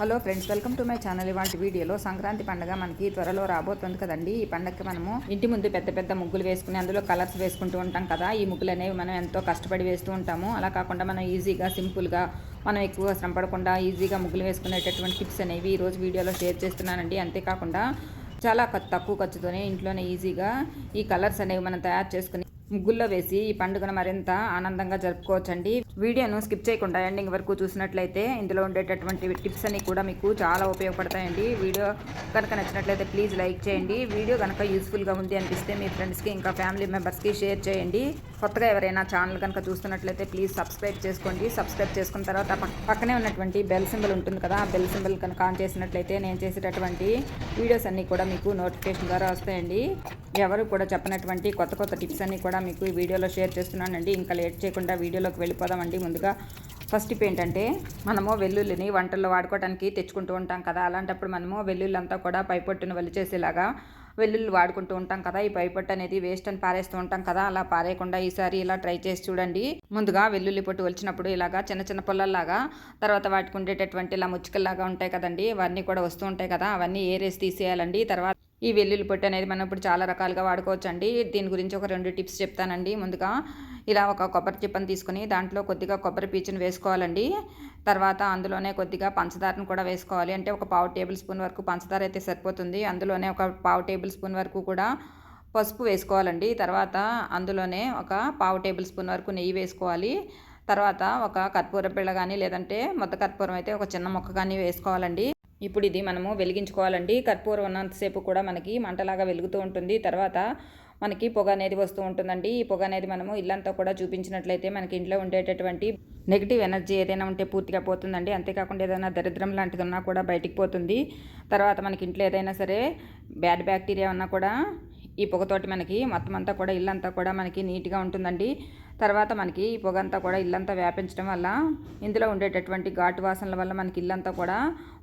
Hello friends welcome to my channel. ఇవాంటి వీడియోలో సంక్రాంతి పండుగ మనకి త్వరలో రాబోతుంది కదండి. ఈ పండగకి మనము ఇంటి ముందు పెద్ద పెద్ద ముగ్గులు వేసుకుని అందులో కలర్స్ వేసుకుంటూ ఉంటాం కదా. ఈ ముగ్గులు అనేవి మనం ఎంతో కష్టపడి వేస్తూ ఉంటాము. అలా కాకుండా మనం ఈజీగా సింపుల్గా మనం ఎక్కువగా శ్రమ పడకుండా ఈజీగా ముగ్గులు వేసుకునేటటువంటి టిప్స్ అనేవి ఈ రోజు వీడియోలో షేర్ చేస్తున్నానండి. అంతేకాకుండా చాలా తక్కువ ఖర్చుతోనే ఇంట్లోనే ఈజీగా ఈ కలర్స్ అనేవి మనం తయారు చేసుకుని ముగ్గుల్లో వేసి ఈ పండుగను మరింత ఆనందంగా జరుపుకోవచ్చండి. వీడియోను స్కిప్ చేయకుండా ఎండింగ్ వరకు చూసినట్లయితే ఇందులో ఉండేటటువంటి టిప్స్ అన్ని కూడా మీకు చాలా ఉపయోగపడతాయండి. వీడియో కనుక నచ్చినట్లయితే ప్లీజ్ లైక్ చేయండి. వీడియో కనుక యూస్ఫుల్గా ఉంది అనిపిస్తే మీ ఫ్రెండ్స్కి ఇంకా ఫ్యామిలీ మెంబర్స్కి షేర్ చేయండి. కొత్తగా ఎవరైనా ఛానల్ కనుక చూస్తున్నట్లయితే ప్లీజ్ సబ్స్క్రైబ్ చేసుకోండి. సబ్స్క్రైబ్ చేసుకున్న తర్వాత పక్కనే ఉన్నటువంటి బెల్ సింబల్ ఉంటుంది కదా ఆ బెల్ సింబల్ కనుక ఆన్ చేసినట్లయితే నేను చేసేటటువంటి వీడియోస్ అన్నీ కూడా మీకు నోటిఫికేషన్ ద్వారా వస్తాయండి. ఎవరు కూడా చెప్పనటువంటి కొత్త కొత్త టిప్స్ అన్నీ కూడా మీకు ఈ వీడియోలో షేర్ చేస్తున్నానండి. ఇంకా లేట్ చేయకుండా వీడియోలోకి వెళ్ళిపోదామండి. ముందుగా ఫస్ట్ టిప్ ఏంటంటే మనము వెల్లుల్లిని వంటల్లో వాడుకోవడానికి తెచ్చుకుంటూ ఉంటాం కదా. అలాంటప్పుడు మనము వెల్లుల్లి కూడా పైపొట్టును వలిచేసేలాగా వెల్లుల్లి వాడుకుంటూ ఉంటాం కదా. ఈ పైపొట్టు అనేది వేస్ట్ అని పారేస్తూ ఉంటాం కదా. అలా పారేయకుండా ఈసారి ఇలా ట్రై చేసి చూడండి. ముందుగా వెల్లుల్లి పొట్టు వచ్చినప్పుడు ఇలాగా చిన్న చిన్న పొల్లల్లాగా తర్వాత వాటికి ఉండేటటువంటి ఇలా ముచ్చుకల్లాగా ఉంటాయి కదండి. అవన్నీ కూడా వస్తూ ఉంటాయి కదా. అవన్నీ ఏరేసి తీసేయాలండి? తర్వాత ఈ వెల్లుల్లి పొట్టు అనేది మనం ఇప్పుడు చాలా రకాలుగా వాడుకోవచ్చు అండి దీని గురించి ఒక రెండు టిప్స్ చెప్తానండి. ముందుగా ఇలా ఒక కొబ్బరి చిప్పని తీసుకుని దాంట్లో కొద్దిగా కొబ్బరి పీచుని వేసుకోవాలండి. తర్వాత అందులోనే కొద్దిగా పంచదారను కూడా వేసుకోవాలి. అంటే ఒక పావు టేబుల్ స్పూన్ వరకు పంచదార అయితే సరిపోతుంది. అందులోనే ఒక పావు టేబుల్ స్పూన్ వరకు కూడా పసుపు వేసుకోవాలండి. తర్వాత అందులోనే ఒక పావు టేబుల్ స్పూన్ వరకు నెయ్యి వేసుకోవాలి. తర్వాత ఒక కర్పూర పిల్ల కానీ లేదంటే మొత్త కర్పూరం అయితే ఒక చిన్న మొక్క కానీ వేసుకోవాలండి. ఇప్పుడు ఇది మనము వెలిగించుకోవాలండి. కర్పూరం ఉన్నంతసేపు కూడా మనకి మంటలాగా వెలుగుతూ ఉంటుంది. తర్వాత మనకి పొగ అనేది వస్తూ ఉంటుందండి. ఈ పొగ అనేది మనము ఇల్లంతా కూడా చూపించినట్లయితే మనకి ఇంట్లో ఉండేటటువంటి నెగిటివ్ ఎనర్జీ ఏదైనా ఉంటే పూర్తిగా పోతుందండి. అంతేకాకుండా ఏదైనా దరిద్రం లాంటిది ఉన్నా కూడా బయటికి పోతుంది. తర్వాత మనకి ఇంట్లో ఏదైనా సరే బ్యాడ్ బ్యాక్టీరియా ఉన్నా కూడా ఈ పొగతోటి మనకి మొత్తం అంతా కూడా ఇల్లంతా కూడా మనకి నీట్గా ఉంటుందండి. తర్వాత మనకి ఈ పొగ అంతా కూడా ఇల్లంతా వ్యాపించడం వల్ల ఇందులో ఉండేటటువంటి ఘాటు వాసనల వల్ల మనకి ఇల్లంతా కూడా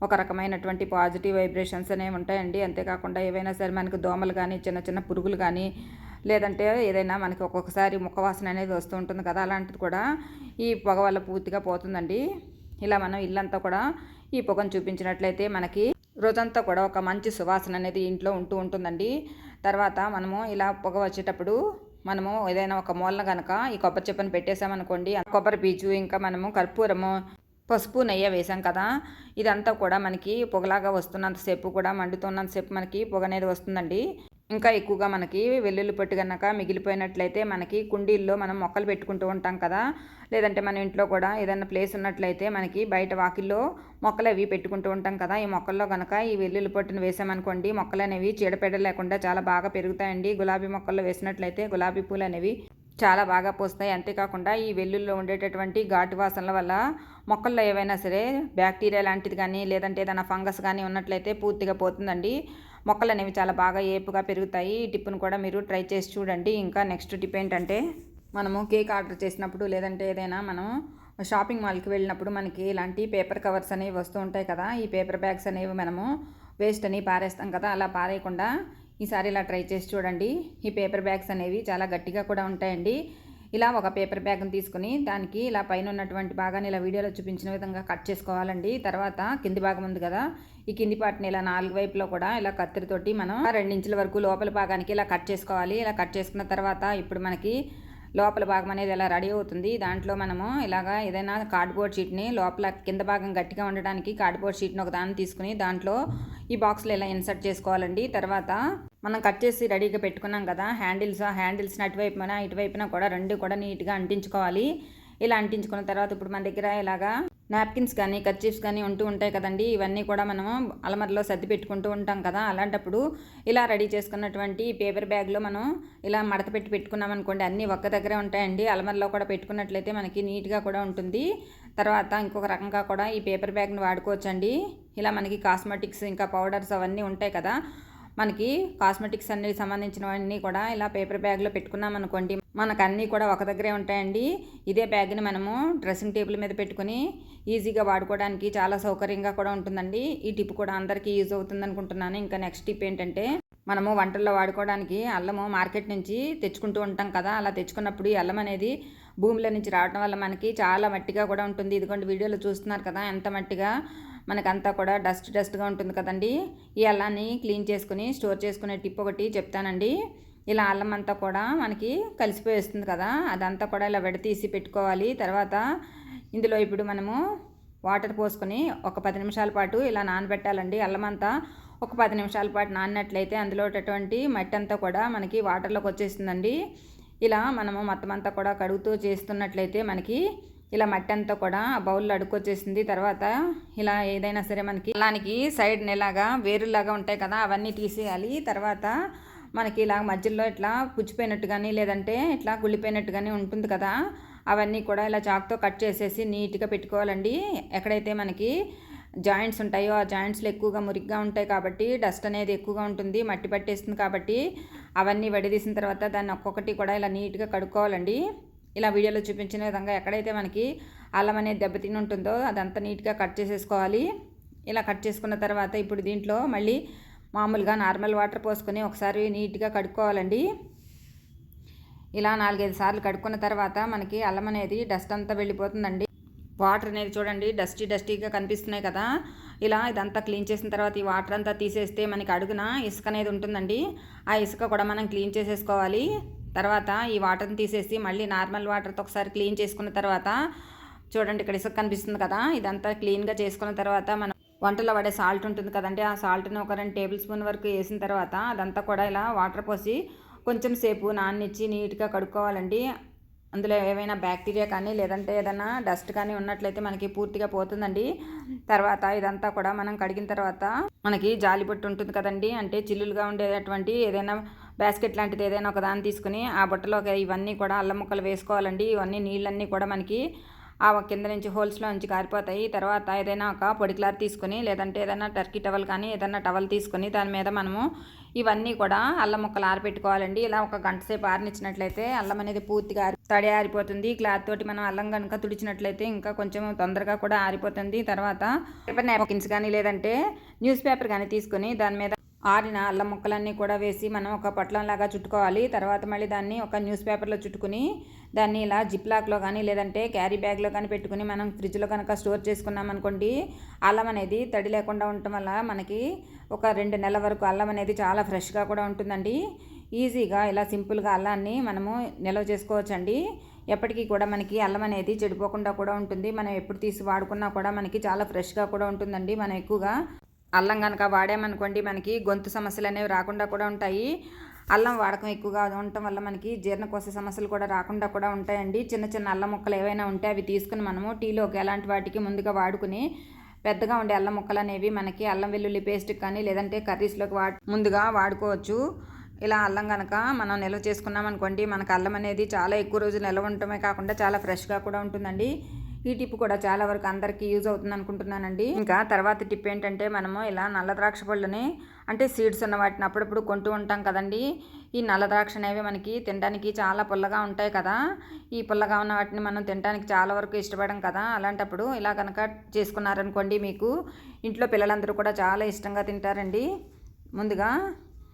ఒక రకమైనటువంటి పాజిటివ్ వైబ్రేషన్స్ అనేవి ఉంటాయండి. అంతేకాకుండా ఏవైనా సరే మనకి దోమలు కానీ చిన్న చిన్న పురుగులు కానీ లేదంటే ఏదైనా మనకి ఒక్కొక్కసారి ముఖ వాసన అనేది వస్తూ ఉంటుంది కదా అలాంటిది కూడా ఈ పొగ వల్ల పూర్తిగా పోతుందండి. ఇలా మనం ఇల్లంతా కూడా ఈ పొగను చూపించినట్లయితే మనకి రోజంతా కూడా ఒక మంచి సువాసన అనేది ఇంట్లో ఉంటూ ఉంటుందండి. తర్వాత మనము ఇలా పొగ వచ్చేటప్పుడు మనము ఏదైనా ఒక మూలన కనుక ఈ కొబ్బరి చెప్పను పెట్టేసామనుకోండి కొబ్బరి పీచు ఇంకా మనము కర్పూరము పసుపు నెయ్యి వేసాం కదా ఇదంతా కూడా మనకి పొగలాగా వస్తున్నంతసేపు కూడా మండుతున్నంతసేపు మనకి పొగ అనేది వస్తుందండి. ఇంకా ఎక్కువగా మనకి వెల్లుల్లి పొట్టు కనుక మిగిలిపోయినట్లయితే మనకి కుండీల్లో మనం మొక్కలు పెట్టుకుంటూ ఉంటాం కదా. లేదంటే మన ఇంట్లో కూడా ఏదైనా ప్లేస్ ఉన్నట్లయితే మనకి బయట వాకిల్లో మొక్కలు అవి పెట్టుకుంటూ ఉంటాం కదా. ఈ మొక్కల్లో కనుక ఈ వెల్లుల్లి పొట్టును వేసామనుకోండి మొక్కలు అనేవి చీడపీడ లేకుండా చాలా బాగా పెరుగుతాయండి. గులాబీ మొక్కల్లో వేసినట్లయితే గులాబీ పూలు అనేవి చాలా బాగా పోస్తాయి అంతేకాకుండా ఈ వెల్లుల్లో ఉండేటటువంటి ఘాటు వాసనల వల్ల మొక్కల్లో ఏవైనా సరే బ్యాక్టీరియా లాంటిది కానీ లేదంటే ఏదైనా ఫంగస్ కానీ ఉన్నట్లయితే పూర్తిగా పోతుందండి. మొక్కలు అనేవి చాలా బాగా ఏపుగా పెరుగుతాయి. ఈ టిప్ను కూడా మీరు ట్రై చేసి చూడండి. ఇంకా నెక్స్ట్ టిప్ ఏంటంటే మనము కేక్ ఆర్డర్ చేసినప్పుడు లేదంటే ఏదైనా మనం షాపింగ్ మాల్కి వెళ్ళినప్పుడు మనకి ఇలాంటి పేపర్ కవర్స్ అనేవి వస్తూ ఉంటాయి కదా. ఈ పేపర్ బ్యాగ్స్ అనేవి మనము వేస్ట్ అని పారేస్తాం కదా. అలా పారేయకుండా ఈసారి ఇలా ట్రై చేసి చూడండి. ఈ పేపర్ బ్యాగ్స్ అనేవి చాలా గట్టిగా కూడా ఉంటాయండి. ఇలా ఒక పేపర్ బ్యాగ్ని తీసుకుని దానికి ఇలా పైన ఉన్నటువంటి భాగాన్ని ఇలా వీడియోలో చూపించిన విధంగా కట్ చేసుకోవాలండి. తర్వాత కింది భాగం ఉంది కదా ఈ కింది పాటిని ఇలా నాలుగు వైపులో కూడా ఇలా కత్తిరితోటి మనం రెండించుల వరకు లోపల భాగానికి ఇలా కట్ చేసుకోవాలి. ఇలా కట్ చేసుకున్న తర్వాత ఇప్పుడు మనకి లోపల భాగం అనేది ఇలా రెడీ అవుతుంది దాంట్లో మనము ఇలాగా ఏదైనా కార్డ్బోర్డ్ షీట్ని లోపల కింద భాగం గట్టిగా ఉండడానికి కార్డ్బోర్డ్ షీట్ని ఒక దాన్ని తీసుకుని దాంట్లో ఈ బాక్స్లో ఇలా ఇన్సర్ట్ చేసుకోవాలండి. తర్వాత మనం కట్ చేసి రెడీగా పెట్టుకున్నాం కదా హ్యాండిల్స్ ఆ హ్యాండిల్స్ని అటువైపున ఇటువైపున కూడా రెండు కూడా నీట్గా అంటించుకోవాలి. ఇలా అంటించుకున్న తర్వాత ఇప్పుడు మన దగ్గర ఇలాగా నాప్కిన్స్ కానీ కర్చీఫ్స్ కానీ ఉంటూ ఉంటాయి కదండి. ఇవన్నీ కూడా మనము అలమరలో సర్ది పెట్టుకుంటూ ఉంటాం కదా. అలాంటప్పుడు ఇలా రెడీ చేసుకున్నటువంటి పేపర్ బ్యాగ్లో మనం ఇలా మడత పెట్టి పెట్టుకున్నాం అనుకోండి. అన్నీ ఒక్క దగ్గరే ఉంటాయండి. అలమరలో కూడా పెట్టుకున్నట్లయితే మనకి నీట్గా కూడా ఉంటుంది. తర్వాత ఇంకొక రకంగా కూడా ఈ పేపర్ బ్యాగ్ని వాడుకోవచ్చండి. ఇలా మనకి కాస్మెటిక్స్ ఇంకా పౌడర్స్ అవన్నీ ఉంటాయి కదా. మనకి కాస్మెటిక్స్ అన్ని సంబంధించినవన్నీ కూడా ఇలా పేపర్ బ్యాగ్లో పెట్టుకున్నాం అనుకోండి మనకు అన్నీ కూడా ఒక దగ్గరే ఉంటాయండి. ఇదే బ్యాగ్ని మనము డ్రెస్సింగ్ టేబుల్ మీద పెట్టుకుని ఈజీగా వాడుకోవడానికి చాలా సౌకర్యంగా కూడా ఉంటుందండి. ఈ టిప్ కూడా అందరికీ యూజ్ అవుతుంది అనుకుంటున్నాను. ఇంకా నెక్స్ట్ టిప్ ఏంటంటే మనము వంటల్లో వాడుకోవడానికి అల్లము మార్కెట్ నుంచి తెచ్చుకుంటూ ఉంటాం కదా అలా తెచ్చుకున్నప్పుడు ఈ అల్లం అనేది భూమిలో నుంచి రావడం వల్ల మనకి చాలా మట్టిగా కూడా ఉంటుంది. ఇదిగోండి వీడియోలో చూస్తున్నారు కదా ఎంత మట్టిగా మనకంతా కూడా డస్ట్ డస్ట్గా ఉంటుంది కదండి. ఈ అల్లాన్ని క్లీన్ చేసుకుని స్టోర్ చేసుకునే టిప్ ఒకటి చెప్తానండి. ఇలా అల్లం అంతా కూడా మనకి కలిసిపోయేస్తుంది కదా. అదంతా కూడా ఇలా విడతీసి పెట్టుకోవాలి. తర్వాత ఇందులో ఇప్పుడు మనము వాటర్ పోసుకొని ఒక పది నిమిషాల పాటు ఇలా నానబెట్టాలండి అల్లం అంతా. ఒక పది నిమిషాల పాటు నానినట్లయితే అందులో ఉన్నటువంటి మట్టి అంతా కూడా మనకి వాటర్లోకి వచ్చేస్తుందండి. ఇలా మనము మొత్తం అంతా కూడా కడుగుతూ చేస్తున్నట్లయితే మనకి ఇలా మట్టి అంతా కూడా బౌల్లో అడుక్కొచ్చేసింది. తర్వాత ఇలా ఏదైనా సరే మనకి అలానికి సైడ్ నెలాగా వేరులాగా ఉంటాయి కదా అవన్నీ తీసేయాలి. తర్వాత మనకి ఇలా మధ్యలో ఇట్లా పుచ్చిపోయినట్టు కానీ లేదంటే ఇట్లా గుళ్ళిపోయినట్టు కానీ ఉంటుంది కదా అవన్నీ కూడా ఇలా చాక్తో కట్ చేసేసి నీట్గా పెట్టుకోవాలండి. ఎక్కడైతే మనకి జాయింట్స్ ఉంటాయో ఆ జాయింట్స్లో ఎక్కువగా మురిగ్గా ఉంటాయి కాబట్టి డస్ట్ అనేది ఎక్కువగా ఉంటుంది మట్టి పట్టేస్తుంది కాబట్టి అవన్నీ వడిదీసిన తర్వాత దాన్ని ఒక్కొక్కటి కూడా ఇలా నీట్గా కడుక్కోవాలండి. ఇలా వీడియోలో చూపించిన విధంగా ఎక్కడైతే మనకి అల్లం అనేది దెబ్బతిని ఉంటుందో అదంతా నీట్గా కట్ చేసేసుకోవాలి. ఇలా కట్ చేసుకున్న తర్వాత ఇప్పుడు దీంట్లో మళ్ళీ మామూలుగా నార్మల్ వాటర్ పోసుకొని ఒకసారి నీట్గా కడుక్కోవాలండి. ఇలా నాలుగైదు సార్లు కడుక్కున్న తర్వాత మనకి అల్లం అనేది డస్ట్ అంతా వెళ్ళిపోతుందండి. వాటర్ అనేది చూడండి డస్టీ డస్టీగా కనిపిస్తున్నాయి కదా. ఇలా ఇదంతా క్లీన్ చేసిన తర్వాత ఈ వాటర్ అంతా తీసేస్తే మనకి అడుగున ఇసుక అనేది ఉంటుందండి. ఆ ఇసుక కూడా మనం క్లీన్ చేసేసుకోవాలి. తర్వాత ఈ వాటర్ని తీసేసి మళ్ళీ నార్మల్ వాటర్తో ఒకసారి క్లీన్ చేసుకున్న తర్వాత చూడండి ఇక్కడ ఇసుక కనిపిస్తుంది కదా ఇదంతా క్లీన్గా చేసుకున్న తర్వాత మనం వంటలో పడే సాల్ట్ ఉంటుంది కదండి ఆ సాల్ట్ని ఒక రెండు టేబుల్ స్పూన్ వరకు వేసిన తర్వాత అదంతా కూడా ఇలా వాటర్ పోసి కొంచెం సేపు నాన్నిచ్చి నీట్గా కడుక్కోవాలండి. అందులో ఏమైనా బ్యాక్టీరియా కానీ లేదంటే ఏదైనా డస్ట్ కానీ ఉన్నట్లయితే మనకి పూర్తిగా పోతుందండి. తర్వాత ఇదంతా కూడా మనం కడిగిన తర్వాత మనకి జాలి బొట్టు ఉంటుంది కదండి అంటే చిల్లులుగా ఉండేటటువంటి ఏదైనా బాస్కెట్ లాంటిది ఏదైనా ఒక దాన్ని తీసుకుని ఆ బుట్టలో ఇవన్నీ కూడా అల్లం ముక్కలు వేసుకోవాలండి. ఇవన్నీ నీళ్ళన్నీ కూడా మనకి ఆ కింద నుంచి హోల్స్లో నుంచి కారిపోతాయి. తర్వాత ఏదైనా ఒక పొడి క్లాత్ తీసుకొని లేదంటే ఏదైనా టర్కీ టవల్ కానీ ఏదైనా టవల్ తీసుకొని దాని మీద మనము ఇవన్నీ కూడా అల్లం ముక్కలు ఆరిపెట్టుకోవాలండి ఇలా ఒక గంట సేపు ఆరినిచ్చినట్లయితే అల్లం అనేది పూర్తిగా తడి ఆరిపోతుంది. క్లాత్ తోటి మనం అల్లం కనుక తుడిచినట్లయితే ఇంకా కొంచెం తొందరగా కూడా ఆరిపోతుంది. తర్వాత పేపర్ నాప్కిన్స్ కానీ లేదంటే న్యూస్ పేపర్ కానీ తీసుకొని దాని మీద ఆరిన అల్లం ముక్కలన్నీ కూడా వేసి మనం ఒక పొట్లంలాగా చుట్టుకోవాలి. తర్వాత మళ్ళీ దాన్ని ఒక న్యూస్ పేపర్లో చుట్టుకుని దాన్ని ఇలా జిప్ లాక్లో కానీ లేదంటే క్యారీ బ్యాగ్లో కానీ పెట్టుకుని మనం ఫ్రిడ్జ్లో కనుక స్టోర్ చేసుకున్నాం అనుకోండి అల్లం అనేది తడి లేకుండా ఉండటం వల్ల మనకి ఒక రెండు నెలల వరకు అల్లం అనేది చాలా ఫ్రెష్గా కూడా ఉంటుందండి. ఈజీగా ఇలా సింపుల్గా అల్లాన్ని మనము నిల్వ చేసుకోవచ్చండి. ఎప్పటికీ కూడా మనకి అల్లం అనేది చెడిపోకుండా కూడా ఉంటుంది. మనం ఎప్పుడు తీసి వాడుకున్నా కూడా మనకి చాలా ఫ్రెష్గా కూడా ఉంటుందండి. మనం ఎక్కువగా అల్లం కనుక వాడామనుకోండి మనకి గొంతు సమస్యలు అనేవి రాకుండా కూడా ఉంటాయి. అల్లం వాడకం ఎక్కువగా ఉండటం వల్ల మనకి జీర్ణకోశ సమస్యలు కూడా రాకుండా కూడా ఉంటాయండి. చిన్న చిన్న అల్లం ముక్కలు ఏవైనా ఉంటే అవి తీసుకుని మనము టీలోకి ఎలాంటి వాటికి ముందుగా వాడుకుని పెద్దగా ఉండే అల్లం ముక్కలు అనేవి మనకి అల్లం వెల్లుల్లి పేస్ట్ కానీ లేదంటే కర్రీస్లోకి వా ముందుగా వాడుకోవచ్చు. ఇలా అల్లం కనుక మనం నిల్వ చేసుకున్నాం అనుకోండి మనకు అల్లం అనేది చాలా ఎక్కువ రోజులు నిల్వ ఉండటమే కాకుండా చాలా ఫ్రెష్గా కూడా ఉంటుందండి. ఈ టిప్ కూడా చాలా వరకు అందరికీ యూజ్ అవుతుంది అనుకుంటున్నానండి. ఇంకా తర్వాత టిప్ ఏంటంటే మనము ఇలా నల్ల ద్రాక్ష పళ్ళని అంటే సీడ్స్ ఉన్న వాటిని అప్పుడప్పుడు కొంటూ ఉంటాం కదండి. ఈ నల్ల ద్రాక్ష అనేవి మనకి తినడానికి చాలా పుల్లగా ఉంటాయి కదా. ఈ పుల్లగా ఉన్న వాటిని మనం తినడానికి చాలా వరకు ఇష్టపడడం కదా. అలాంటప్పుడు ఇలా కనుక చేసుకున్నారనుకోండి మీకు ఇంట్లో పిల్లలందరూ కూడా చాలా ఇష్టంగా తింటారండి. ముందుగా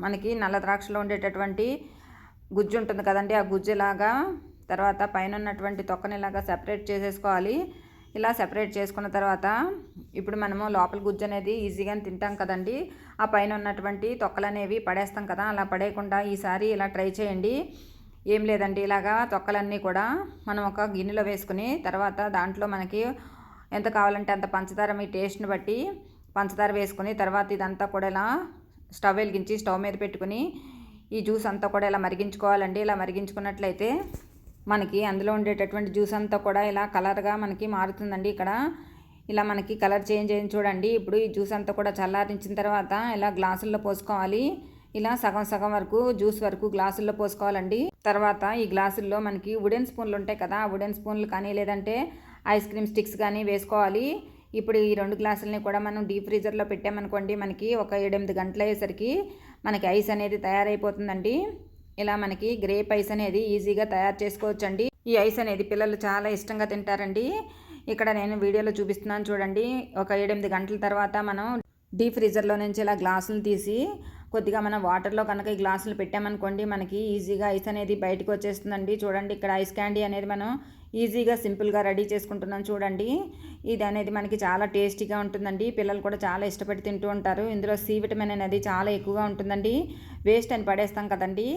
మనకి నల్ల ద్రాక్షలో ఉండేటటువంటి గుజ్జు ఉంటుంది కదండి. ఆ గుజ్జులాగా తర్వాత పైన ఉన్నటువంటి తొక్కని ఇలాగా సెపరేట్ చేసేసుకోవాలి. ఇలా సెపరేట్ చేసుకున్న తర్వాత ఇప్పుడు మనము లోపల గుజ్జు అనేది ఈజీగా తింటాం కదండి. ఆ పైన ఉన్నటువంటి తొక్కలు అనేవి పడేస్తాం కదా అలా పడేయకుండా ఈసారి ఇలా ట్రై చేయండి. ఏం లేదండి ఇలాగా తొక్కలన్నీ కూడా మనం ఒక గిన్నెలో వేసుకుని తర్వాత దాంట్లో మనకి ఎంత కావాలంటే అంత పంచదార మీ టేస్ట్ని బట్టి పంచదార వేసుకుని తర్వాత ఇదంతా కూడా ఇలా స్టవ్ వెలిగించి స్టవ్ మీద పెట్టుకుని ఈ జ్యూస్ అంతా కూడా ఇలా మరిగించుకోవాలండి. ఇలా మరిగించుకున్నట్లయితే మనకి అందులో ఉండేటటువంటి జ్యూస్ అంతా కూడా ఇలా కలర్గా మనకి మారుతుందండి ఇక్కడ. ఇలా మనకి కలర్ చేంజ్ అయింది చూడండి. ఇప్పుడు ఈ జ్యూస్ అంతా కూడా చల్లారించిన తర్వాత ఇలా గ్లాసుల్లో పోసుకోవాలి. ఇలా సగం సగం వరకు జ్యూస్ వరకు గ్లాసుల్లో పోసుకోవాలండి. తర్వాత ఈ గ్లాసుల్లో మనకి వుడెన్ స్పూన్లు ఉంటాయి కదా వుడెన్ స్పూన్లు కానీ లేదంటే ఐస్ క్రీమ్ స్టిక్స్ కానీ వేసుకోవాలి. ఇప్పుడు ఈ రెండు గ్లాసులని కూడా మనం డీప్ ఫ్రీజర్లో పెట్టామనుకోండి మనకి ఒక ఏడెనిమిది గంటలు అయ్యేసరికి మనకి ఐస్ అనేది తయారైపోతుందండి. ఇలా మనకి గ్రేప్ ఐస్ అనేది ఈజీగా తయారు చేసుకోవచ్చండి. ఈ ఐస్ అనేది పిల్లలు చాలా ఇష్టంగా తింటారండి. ఇక్కడ నేను వీడియోలో చూపిస్తున్నాను చూడండి. ఒక ఏడెనిమిది గంటల తర్వాత మనం డీప్ ఫ్రీజర్లో నుంచి ఇలా గ్లాసులు తీసి కొద్దిగా మనం వాటర్లో కనుక ఈ గ్లాసులు పెట్టామనుకోండి మనకి ఈజీగా ఐస్ అనేది బయటకు వచ్చేస్తుందండి. చూడండి ఇక్కడ ఐస్ క్యాండీ అనేది మనం ఈజీగా సింపుల్గా రెడీ చేసుకుంటున్నాను చూడండి. ఇది అనేది మనకి చాలా టేస్టీగా ఉంటుందండి. పిల్లలు కూడా చాలా ఇష్టపడి తింటూ ఉంటారు. ఇందులో సి విటమిన్ అనేది చాలా ఎక్కువగా ఉంటుందండి. వేస్ట్ అని పడేస్తాం కదండి.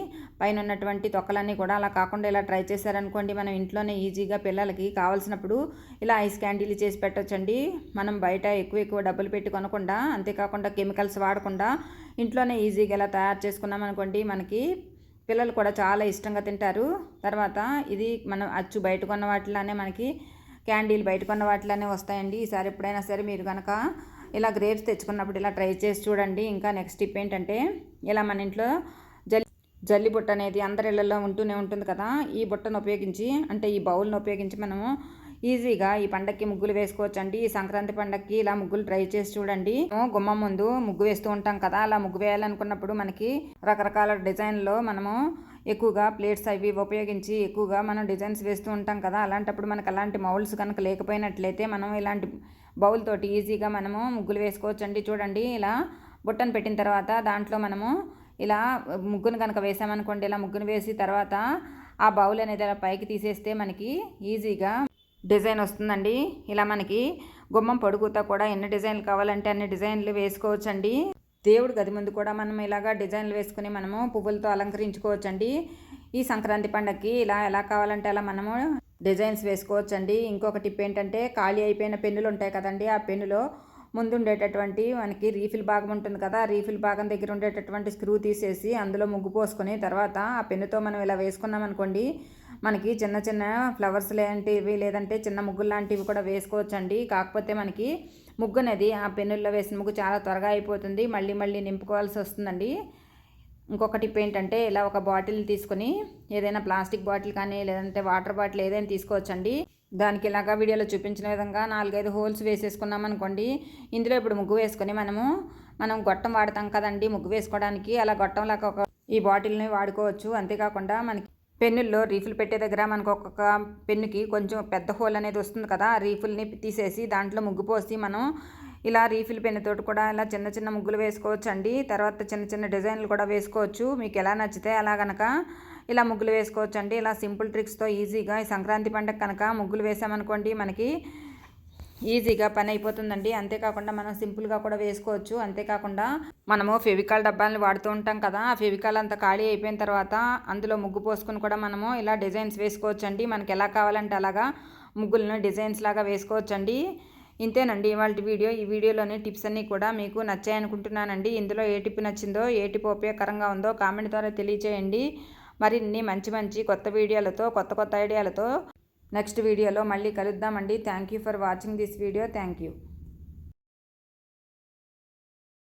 పైన ఉన్నటువంటి తొక్కలన్నీ కూడా అలా కాకుండా ఇలా ట్రై చేశారనుకోండి మనం ఇంట్లోనే ఈజీగా పిల్లలకి కావాల్సినప్పుడు ఇలా ఐస్ క్యాండీలు చేసి పెట్టొచ్చండి. మనం బయట ఎక్కువ ఎక్కువ డబ్బులు పెట్టి కొనకుండా అంతేకాకుండా కెమికల్స్ వాడకుండా ఇంట్లోనే ఈజీగా ఇలా తయారు చేసుకున్నాం అనుకోండి మనకి పిల్లలు కూడా చాలా ఇష్టంగా తింటారు. తర్వాత ఇది మనం అచ్చు బయట కొన్న వాటిలానే మనకి క్యాండీలు బయట కొన్న వాటిలానే వస్తాయండి. ఈసారి ఎప్పుడైనా సరే మీరు కనుక ఇలా గ్రేప్స్ తెచ్చుకున్నప్పుడు ఇలా ట్రై చేసి చూడండి. ఇంకా నెక్స్ట్ టిప్ ఏంటంటే ఇలా మన ఇంట్లో జల్లి జల్లి బుట్ట అనేది అందరి ఇళ్ళలో ఉంటూనే ఉంటుంది కదా. ఈ బుట్టను ఉపయోగించి అంటే ఈ బౌల్ను ఉపయోగించి మనము ఈజీగా ఈ పండక్కి ముగ్గులు వేసుకోవచ్చు అండి ఈ సంక్రాంతి పండక్కి ఇలా ముగ్గులు ట్రై చేసి చూడండి. గుమ్మం ముందు ముగ్గు వేస్తూ ఉంటాం కదా అలా ముగ్గు వేయాలనుకున్నప్పుడు మనకి రకరకాల డిజైన్లో మనము ఎక్కువగా ప్లేట్స్ అవి ఉపయోగించి ఎక్కువగా మనం డిజైన్స్ వేస్తూ ఉంటాం కదా అలాంటప్పుడు మనకు అలాంటి మౌల్స్ కనుక లేకపోయినట్లయితే మనం ఇలాంటి బౌల్ తోటి ఈజీగా మనము ముగ్గులు వేసుకోవచ్చు అండి చూడండి ఇలా బుట్టను పెట్టిన తర్వాత దాంట్లో మనము ఇలా ముగ్గును కనుక వేసామనుకోండి ఇలా ముగ్గును వేసి తర్వాత ఆ బౌల్ అనేది అలా పైకి తీసేస్తే మనకి ఈజీగా డిజైన్ వస్తుందండి. ఇలా మనకి గుమ్మం పొడుగుతా కూడా ఎన్ని డిజైన్లు కావాలంటే అన్ని డిజైన్లు వేసుకోవచ్చండి. దేవుడి గది ముందు కూడా మనం ఇలాగా డిజైన్లు వేసుకుని మనము పువ్వులతో అలంకరించుకోవచ్చండి. ఈ సంక్రాంతి పండగకి ఇలా ఎలా కావాలంటే అలా మనము డిజైన్స్ వేసుకోవచ్చండి. ఇంకొక టిప్ ఏంటంటే ఖాళీ అయిపోయిన పెన్నులు ఉంటాయి కదండి. ఆ పెన్నులో ముందు ఉండేటటువంటి మనకి రీఫిల్ భాగం ఉంటుంది కదా. రీఫిల్ భాగం దగ్గర ఉండేటటువంటి స్క్రూ తీసేసి అందులో ముగ్గు పోసుకొని తర్వాత ఆ పెన్నుతో మనం ఇలా వేసుకున్నాం అనుకోండి మనకి చిన్న చిన్న ఫ్లవర్స్ లాంటివి లేదంటే చిన్న ముగ్గులు లాంటివి కూడా వేసుకోవచ్చండి. కాకపోతే మనకి ముగ్గు అనేది ఆ పెన్నుల్లో వేసిన ముగ్గు చాలా త్వరగా అయిపోతుంది. మళ్ళీ మళ్ళీ నింపుకోవాల్సి వస్తుందండి. ఇంకొక టిప్ ఏంటంటే ఇలా ఒక బాటిల్ తీసుకొని ఏదైనా ప్లాస్టిక్ బాటిల్ కానీ లేదంటే వాటర్ బాటిల్ ఏదైనా తీసుకోవచ్చండి. దానికి ఇలాగా వీడియోలో చూపించిన విధంగా నాలుగైదు హోల్స్ వేసేసుకున్నాం అనుకోండి. ఇందులో ఇప్పుడు ముగ్గు వేసుకొని మనము మనం గొట్టం వాడతాం కదండి ముగ్గు వేసుకోవడానికి. అలా గొట్టం లాగా ఒక ఈ బాటిల్ని వాడుకోవచ్చు. అంతేకాకుండా మనకి పెన్నుల్లో రీఫిల్ పెట్టే దగ్గర మనకు ఒక్కొక్క పెన్నుకి కొంచెం పెద్ద హోల్ అనేది వస్తుంది కదా ఆ రీఫిల్ని తీసేసి దాంట్లో ముగ్గు పోసి మనం ఇలా రీఫిల్ పెన్నుతోటి కూడా ఇలా చిన్న చిన్న ముగ్గులు వేసుకోవచ్చు అండి తర్వాత చిన్న చిన్న డిజైన్లు కూడా వేసుకోవచ్చు. మీకు ఎలా నచ్చితే అలా కనుక ఇలా ముగ్గులు వేసుకోవచ్చు అండి ఇలా సింపుల్ ట్రిక్స్తో ఈజీగా ఈ సంక్రాంతి పండుగ కనుక ముగ్గులు వేసామనుకోండి మనకి ఈజీగా పని అయిపోతుందండి. అంతేకాకుండా మనం సింపుల్గా కూడా వేసుకోవచ్చు. అంతేకాకుండా మనము ఫెవికాల్ డబ్బాలను వాడుతూ ఉంటాం కదా ఆ ఫెవికాల్ అంతా ఖాళీ అయిపోయిన తర్వాత అందులో ముగ్గు పోసుకుని కూడా మనము ఇలా డిజైన్స్ వేసుకోవచ్చండి. మనకి ఎలా కావాలంటే అలాగా ముగ్గులను డిజైన్స్ లాగా వేసుకోవచ్చండి. ఇంతేనండి ఇవాళ వీడియో. ఈ వీడియోలోని టిప్స్ అన్నీ కూడా మీకు నచ్చాయనుకుంటున్నానండి. ఇందులో ఏ టిప్ నచ్చిందో ఏ టిప్ ఉపయోగకరంగా ఉందో కామెంట్ ద్వారా తెలియచేయండి. మరిన్ని మంచి మంచి కొత్త వీడియోలతో కొత్త కొత్త ఐడియాలతో నెక్స్ట్ వీడియోలో మళ్ళీ కలుద్దామండి. Thank you for watching this video thank you